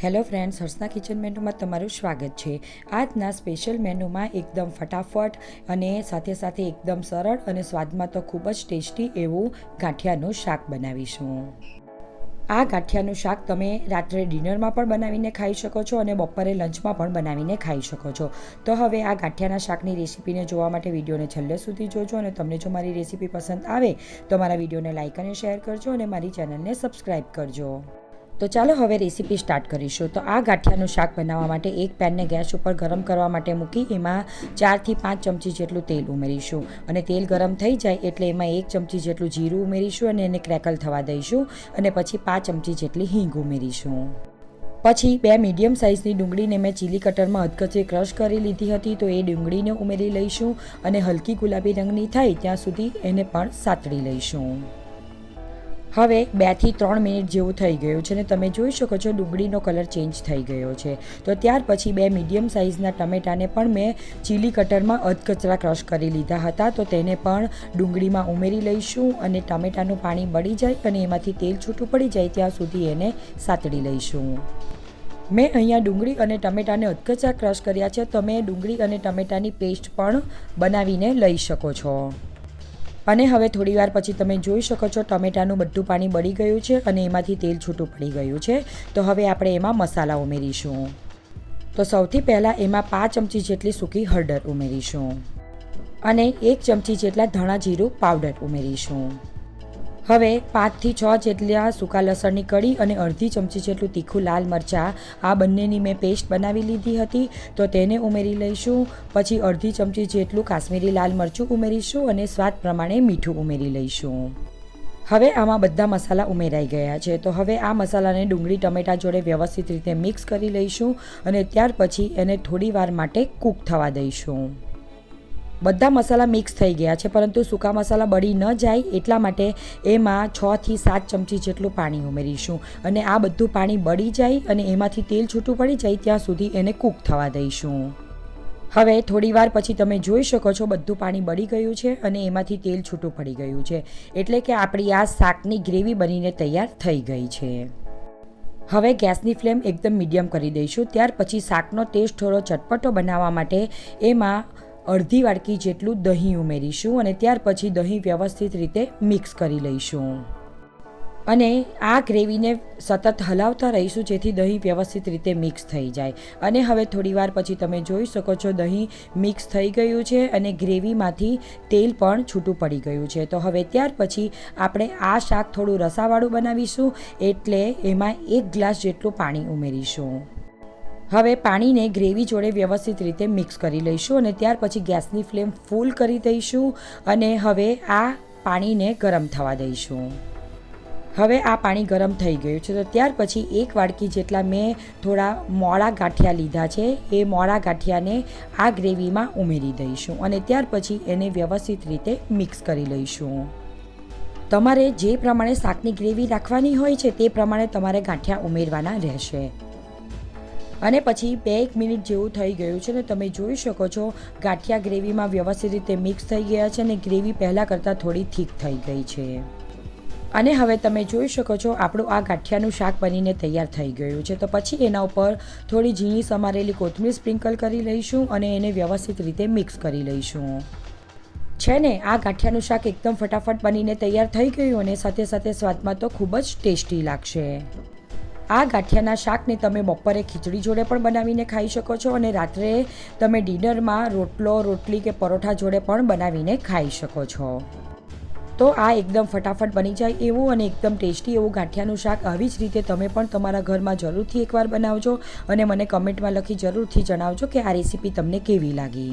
Hello friends, હર્ષના kitchen મેનુમાં તમારું સ્વાગત છે. આજના સ્પેશિયલ મેનુમાં એકદમ ફટાફટ અને સાથે સાથે એકદમ સરળ અને સ્વાદમાં તો ખૂબ જ ટેસ્ટી એવું ગાંઠિયાનું શાક બનાવીશું. આ ગાંઠિયાનું શાક તમે રાત્રે ડિનરમાં પણ બનાવીને ખાઈ શકો છો અને બપોરે લંચમાં પણ બનાવીને ખાઈ શકો છો. તો હવે આ ગાંઠિયાના શાકની રેસીપીને જોવા માટે વિડીયોને છેલ્લે સુધી જોજો અને તમને જો મારી રેસીપી પસંદ આવે તો મારા વિડીયોને લાઇક અને શેર કરજો અને મારી ચેનલને સબસ્ક્રાઈબ કરજો. તો ચાલો હવે રેસીપી સ્ટાર્ટ કરીશું. તો આ ગાંઠિયાનું શાક બનાવવા માટે એક પેનને ગેસ ઉપર ગરમ કરવા માટે મૂકી એમાં ચારથી પાંચ ચમચી જેટલું તેલ ઉમેરીશું. અને તેલ ગરમ થઈ જાય એટલે એમાં એક ચમચી જેટલું જીરું ઉમેરીશું અને એને ક્રેકલ થવા દઈશું. અને પછી પાંચ ચમચી જેટલી હિંગ ઉમેરીશું. પછી બે મીડિયમ સાઇઝની ડુંગળીને મેં ચીલી કટરમાં અધકચરી ક્રશ કરી લીધી હતી. તો એ ડુંગળીને ઉમેરી લઈશું અને હલકી ગુલાબી રંગની થાય ત્યાં સુધી એને પણ સાતળી લઈશું. હવે બેથી ત્રણ મિનિટ જેવું થઈ ગયું છે ને તમે જોઈ શકો છો ડુંગળીનો કલર ચેન્જ થઈ ગયો છે. તો ત્યાર પછી બે મીડિયમ સાઇઝના ટમેટાને પણ મેં ચીલી કટરમાં અધકચરા ક્રશ કરી લીધા હતા. તો તેને પણ ડુંગળીમાં ઉમેરી લઈશું અને ટમેટાનું પાણી બળી જાય અને એમાંથી તેલ છૂટું પડી જાય ત્યાં સુધી એને સાતળી લઈશું. મેં અહીંયા ડુંગળી અને ટમેટાને અધકચરા ક્રશ કર્યા છે. તમે ડુંગળી અને ટમેટાની પેસ્ટ પણ બનાવીને લઈ શકો છો. અને હવે થોડીવાર પછી તમે જોઈ શકો છો ટમેટાનું બધું પાણી બળી ગયું છે અને એમાંથી તેલ છૂટું પડી ગયું છે. તો હવે આપણે એમાં મસાલા ઉમેરીશું. તો સૌથી પહેલાં એમાં પાંચ ચમચી જેટલી સૂકી હળદર ઉમેરીશું. અને એક ચમચી જેટલા ધાણા જીરું પાવડર ઉમેરીશું. હવે પાંચથી છ જેટલા સૂકા લસણની કળી અને અડધી ચમચી જેટલું તીખું લાલ મરચાં. આ બંનેની મેં પેસ્ટ બનાવી લીધી હતી, તો તેને ઉમેરી લઈશું. પછી અડધી ચમચી જેટલું કાશ્મીરી લાલ મરચું ઉમેરીશું અને સ્વાદ પ્રમાણે મીઠું ઉમેરી લઈશું. હવે આમાં બધા મસાલા ઉમેરાઈ ગયા છે, તો હવે આ મસાલાને ડુંગળી, ટમેટા જોડે વ્યવસ્થિત રીતે મિક્સ કરી લઈશું અને ત્યાર પછી એને થોડી વાર માટે કૂક થવા દઈશું. બધા મસાલા મિક્સ થઈ ગયા છે, પરંતુ સૂકા મસાલા બળી ન જાય એટલા માટે એમાં છથી સાત ચમચી જેટલું પાણી ઉમેરીશું. અને આ બધું પાણી બળી જાય અને એમાંથી તેલ છૂટું પડી જાય ત્યાં સુધી એને કૂક થવા દઈશું. હવે થોડીવાર પછી તમે જોઈ શકો છો બધું પાણી બળી ગયું છે અને એમાંથી તેલ છૂટું પડી ગયું છે. એટલે કે આપણી આ શાકની ગ્રેવી બનીને તૈયાર થઈ ગઈ છે. હવે ગેસની ફ્લેમ એકદમ મીડિયમ કરી દઈશું. ત્યાર પછી શાકનો ટેસ્ટ થોડો ચટપટો બનાવવા માટે એમાં અડધી વાડકી જેટલું દહીં ઉમેરીશું અને ત્યાર પછી દહીં વ્યવસ્થિત રીતે મિક્સ કરી લઈશું. અને આ ગ્રેવીને સતત હલાવતા રહીશું જેથી દહીં વ્યવસ્થિત રીતે મિક્સ થઈ જાય. અને હવે થોડીવાર પછી તમે જોઈ શકો છો દહીં મિક્સ થઈ ગયું છે અને ગ્રેવીમાંથી તેલ પણ છૂટું પડી ગયું છે. તો હવે ત્યાર પછી આપણે આ શાક થોડું રસાવાળું બનાવીશું એટલે એમાં એક ગ્લાસ જેટલું પાણી ઉમેરીશું. હવે પાણીને ગ્રેવી જોડે વ્યવસ્થિત રીતે મિક્સ કરી લઈશું અને ત્યાર પછી ગેસની ફ્લેમ ફૂલ કરી દઈશું અને હવે આ પાણીને ગરમ થવા દઈશું. હવે આ પાણી ગરમ થઈ ગયું છે તો ત્યાર પછી એક વાડકી જેટલા મેં થોડા મોડા ગાંઠિયા લીધા છે એ મોડા ગાંઠિયાને આ ગ્રેવીમાં ઉમેરી દઈશું અને ત્યાર પછી એને વ્યવસ્થિત રીતે મિક્સ કરી લઈશું. તમારે જે પ્રમાણે શાકની ગ્રેવી રાખવાની હોય છે તે પ્રમાણે તમારે ગાંઠિયા ઉમેરવાના રહેશે. અને પછી બે એક મિનિટ જેવું થઈ ગયું છે ને તમે જોઈ શકો છો, ગાંઠિયા ગ્રેવીમાં વ્યવસ્થિત રીતે મિક્સ થઈ ગયા છે અને ગ્રેવી પહેલાં કરતાં થોડી થીક થઈ ગઈ છે. અને હવે તમે જોઈ શકો છો, આપણું આ ગાંઠિયાનું શાક બનીને તૈયાર થઈ ગયું છે. તો પછી એના ઉપર થોડી ઝીણી સમારેલી કોથમીર સ્પ્રિંકલ કરી લઈશું અને એને વ્યવસ્થિત રીતે મિક્સ કરી લઈશું. છે ને, આ ગાંઠિયાનું શાક એકદમ ફટાફટ બનીને તૈયાર થઈ ગયું અને સાથે સાથે સ્વાદમાં તો ખૂબ જ ટેસ્ટી લાગશે. આ ગાંઠિયાના શાકને તમે બપોરે ખીચડી જોડે પણ બનાવીને ખાઈ શકો છો અને રાત્રે તમે ડિનરમાં રોટલો, રોટલી કે પરોઠા જોડે પણ બનાવીને ખાઈ શકો છો. તો આ એકદમ ફટાફટ બની જાય એવું અને એકદમ ટેસ્ટી એવું ગાંઠિયાનું શાક આવી જ રીતે તમે પણ તમારા ઘરમાં જરૂરથી એકવાર બનાવજો અને મને કમેન્ટમાં લખી જરૂરથી જણાવજો કે આ રેસીપી તમને કેવી લાગી.